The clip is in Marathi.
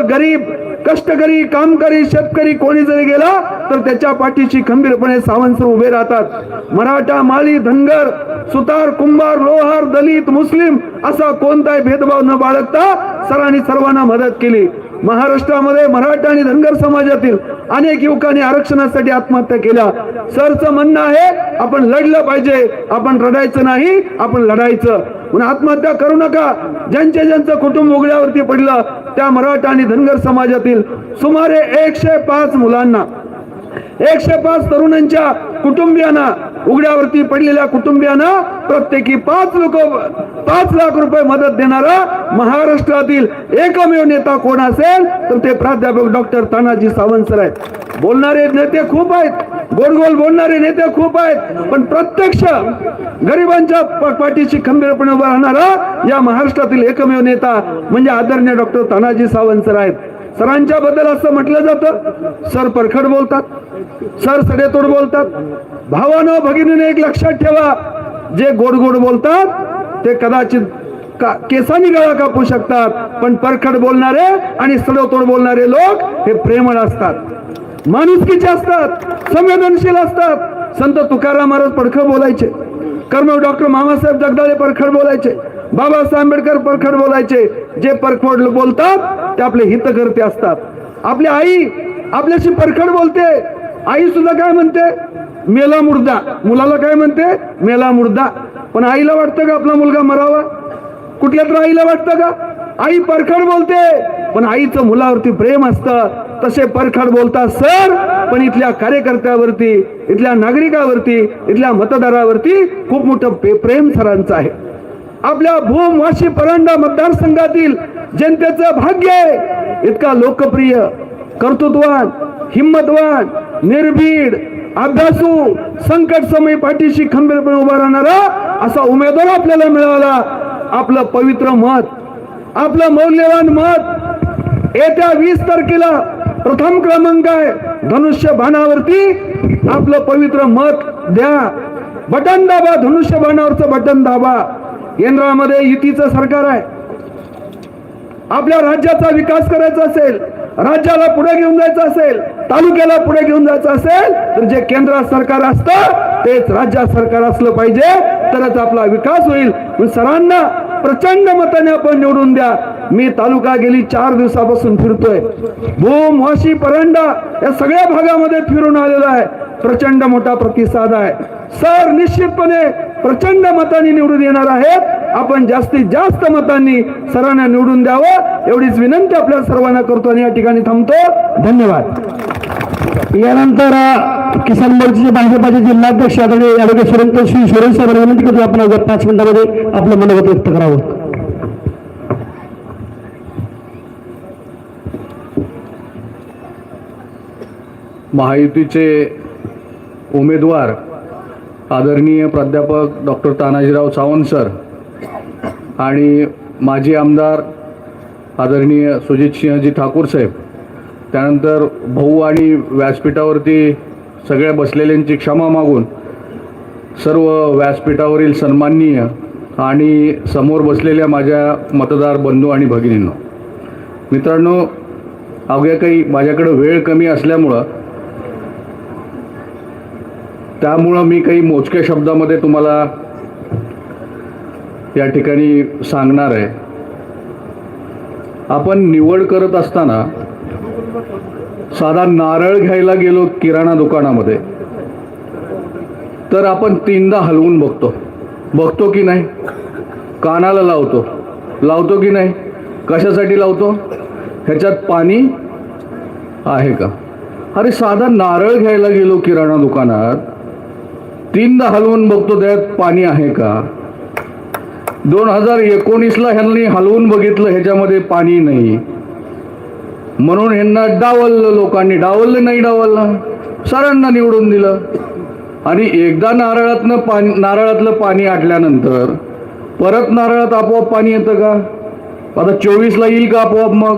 गरीब कष्टकरी कामकरी शेतकरी कोणी जरी गेला तर त्याच्या पाठीशी खंबीरपणे सावंत उभे राहतात. मराठा माळी धनगर सुतार कुंभार लोहार दलित मुस्लिम असा कोणताही भेदभाव न बाळगता सरांनी सर्वांना मदत केली. महाराष्ट्रामध्ये मराठा आणि धनगर समाजातील अनेक युवकांनी आरक्षणासाठी आत्महत्या केल्या. सरचं म्हणणं आहे आपण लढलं पाहिजे आपण रडायचं नाही आपण लढायचं. म्हणून आत्महत्या करू नका. ज्यांचे ज्यांचं कुटुंब उघड्यावरती पडलं त्या मराठा आणि धनगर समाजातील सुमारे एकशे पाच मुलांना एकशे पाच तरुणांच्या कुटुंबियांना उघड्यावरती पडलेल्या कुटुंबियांना प्रत्येकी पाच लोक पाच लाख रुपये मदत देणारा महाराष्ट्रातील एकमेव नेता कोण असेल तर ते प्राध्यापक डॉक्टर तानाजी सावंत सर आहेत. बोलणारे नेते खूप आहेत. गोलगोल बोलणारे नेते खूप आहेत. पण प्रत्यक्ष गरिबांच्या प- पाठीशी खंबीरपणे उभा राहणारा या महाराष्ट्रातील एकमेव नेता म्हणजे आदरणीय डॉक्टर तानाजी सावंत सर आहेत. सरांच्या बद्दल असं म्हटलं जातं. सर परखड बोलतात. सर सडेतोड बोलतात. भावानं भगिनीने एक लक्षात ठेवा. जे गोड गोड बोलतात ते कदाचित का केसानी गळा कापू शकतात. पण परखड बोलणारे आणि सडोतोड बोलणारे लोक हे प्रेमळ असतात. माणुसकीचे असतात. संवेदनशील असतात. संत तुकाराम महाराज परखड बोलायचे. कर्मवीर डॉक्टर मामासाहेब जगदाळे परखड बोलायचे. बाबासाहेब आंबेडकर परखड बोलायचे. जे परखड बोलतात ते आपले हितकर्ते असतात. आपली आई आपल्याशी परखड बोलते. आई सुद्धा काय म्हणते? मेला मुर्दा. मुलाला काय म्हणते? मेला मुर्दा. पण आईला वाटतं का आपला मुलगा मरावा? कुठल्या तर आईला वाटतं का? आई परखड बोलते पण आईचं मुलावरती प्रेम असतं. तसे परखड बोलतात सर. पण इथल्या कार्यकर्त्यावरती इथल्या नागरिकावरती इथल्या मतदारावरती खूप मोठं प्रेम सरांचं आहे. आपल्या भूम वाशी परंडा मतदारसंघातील जनतेचं भाग्य आहे. इतका लोकप्रिय कर्तृत्वान हिम्मतवान निर्भीड अभ्यासू संकट समय पाठीशी खंबीरपणे उभा राहणारा असा उमेदवार आपल्याला मिळाला. आपलं पवित्र मत आपलं मौल्यवान मत येत्या वीस तारखेला प्रथम क्रमांक आहे. धनुष्य बाणावरती आपलं पवित्र मत द्या. बटन दाबा धनुष्य बाणावरचं बटन दाबा. केंद्रामध्ये युतीचं सरकार आहे. आपल्या राज्याचा विकास करायचा असेल राज्याला पुढे घेऊन जायचं असेल तालुक्याला पुढे घेऊन जायचं असेल तर जे केंद्र सरकार असतं तेच राज्य सरकार असलं पाहिजे. तरच आपला विकास होईल. सरांना प्रचंड मताने आपण निवडून द्या. मी तालुका गेली चार दिवसापासून फिरतोय. भूम वाशी परंडा या सगळ्या भागामध्ये फिरून आलेला आहे. प्रचंड मोठा प्रतिसाद आहे. सर निश्चितपणे प्रचंड मतांनी निवडून येणार आहेत. आपण जास्तीत जास्त मतांनी सरांना निवडून द्यावं. एवढीच विनंती आपल्या सर्वांना करतो आणि या ठिकाणी थांबतो. धन्यवाद. यानंतर किसान मोर्चाचे भाजपाचे जिल्हाध्यक्ष आदरणीय ॲडव्होकेट सुरेंद्र श्री सुरेश साहेबांना विनंती करतो आपण अवघ्या पाच मिनिटामध्ये आपलं मनोगत व्यक्त करावं. महायुतीचे उमेदवार आदरणीय प्राध्यापक डॉक्टर तानाजीराव सावंत सर आणि माजी आमदार आदरणीय सुजित सिंहजी ठाकूर साहेब. त्यानंतर भाऊ आणि व्यासपीठावरती सगळ्या बसलेल्यांची क्षमा मागून सर्व व्यासपीठावरील सन्माननीय आणि समोर बसलेल्या माझ्या मतदार बंधू आणि भगिनींनो मित्रांनो अवघ्या काही माझ्याकडं वेळ कमी असल्यामुळं त्यामुळं मी काही मोजक्या शब्दामध्ये तुम्हाला या ठिकाणी सांगणार आहे. आपण निवड करत असताना साधा नारळ घ्यायला गेलो किराणा दुकानामध्ये तर आपण तीनदा हलवून बघतो. बघतो की नाही? कानाला लावतो. लावतो की नाही? कशासाठी लावतो? ह्याच्यात पाणी आहे का? अरे साधा नारळ घ्यायला गेलो किराणा दुकानात तीनदा हलवून बघतो त्यात पाणी आहे का? दोन हजार एकोणीसला ह्यांनी हलवून बघितलं ह्याच्यामध्ये पाणी नाही. म्हणून ह्यांना डावललं लोकांनी. डावललं नाही डावललं. सरांना निवडून दिलं. आणि एकदा नारळातनं पाणी नारळातलं पाणी आटल्यानंतर परत नारळात आपोआप पाणी येतं का? आता चोवीसला येईल का आपोआप मग?